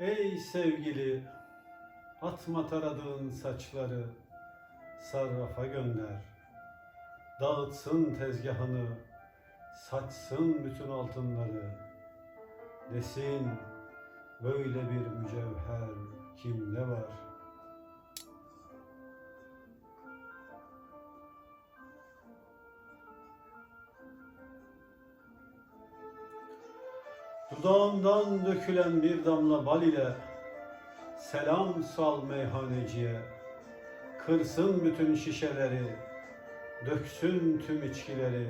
Ey sevgili, atma taradığın saçları, sarrafa gönder. Dağıtsın tezgahını, saçsın bütün altınları. Desin, böyle bir mücevher kimde var? Dudağımdan dökülen bir damla bal ile selam sal meyhaneciye. Kırsın bütün şişeleri, döksün tüm içkileri.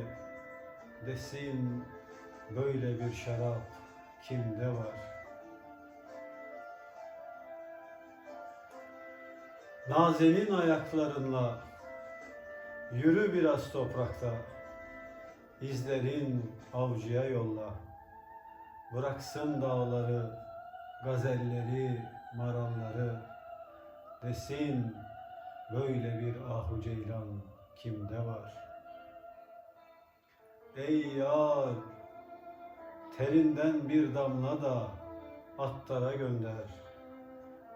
Desin böyle bir şarap kimde var? Nazenin ayaklarınla yürü biraz toprakta. İzlerin avcıya yolla. Bıraksın dağları, gazelleri, maralları. Desin böyle bir ahu ceylan kimde var? Ey yar, terinden bir damla da attara gönder.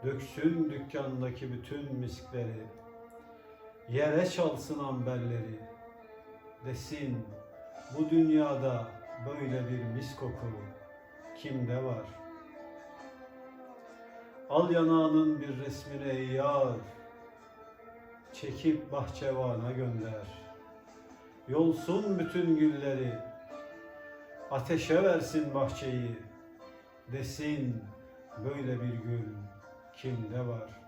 Döksün dükkandaki bütün miskleri. Yere çalsın amberleri. Desin bu dünyada böyle bir mis koku kimde var? Al yanağının bir resmini ey yar, çekip bahçevana gönder. Yolsun bütün gülleri, ateşe versin bahçeyi, desin böyle bir gül kimde var?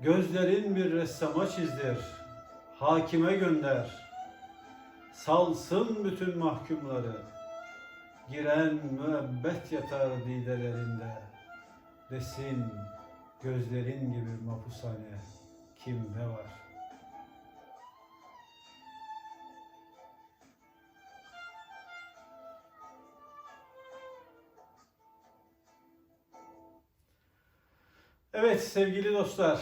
Gözlerin bir ressama çizdir, hakime gönder. Salsın bütün mahkumları, giren müebbet yatar didelerinde. Desin gözlerin gibi mapushane kimde var? Evet sevgili dostlar,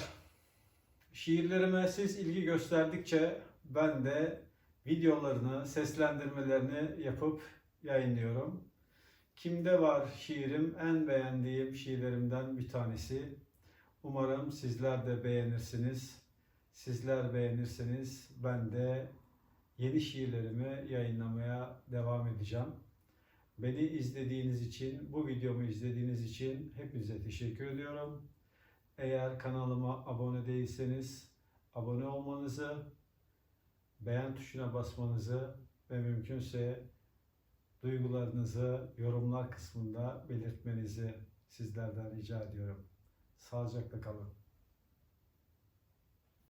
şiirlerime siz ilgi gösterdikçe ben de videolarını, seslendirmelerini yapıp yayınlıyorum. Kimde var şiirim en beğendiğim şiirlerimden bir tanesi. Umarım sizler de beğenirsiniz. Sizler beğenirseniz ben de yeni şiirlerimi yayınlamaya devam edeceğim. Beni izlediğiniz için, bu videomu izlediğiniz için hepinize teşekkür ediyorum. Eğer kanalıma abone değilseniz abone olmanızı, beğen tuşuna basmanızı ve mümkünse duygularınızı yorumlar kısmında belirtmenizi sizlerden rica ediyorum. Sağlıcakla kalın.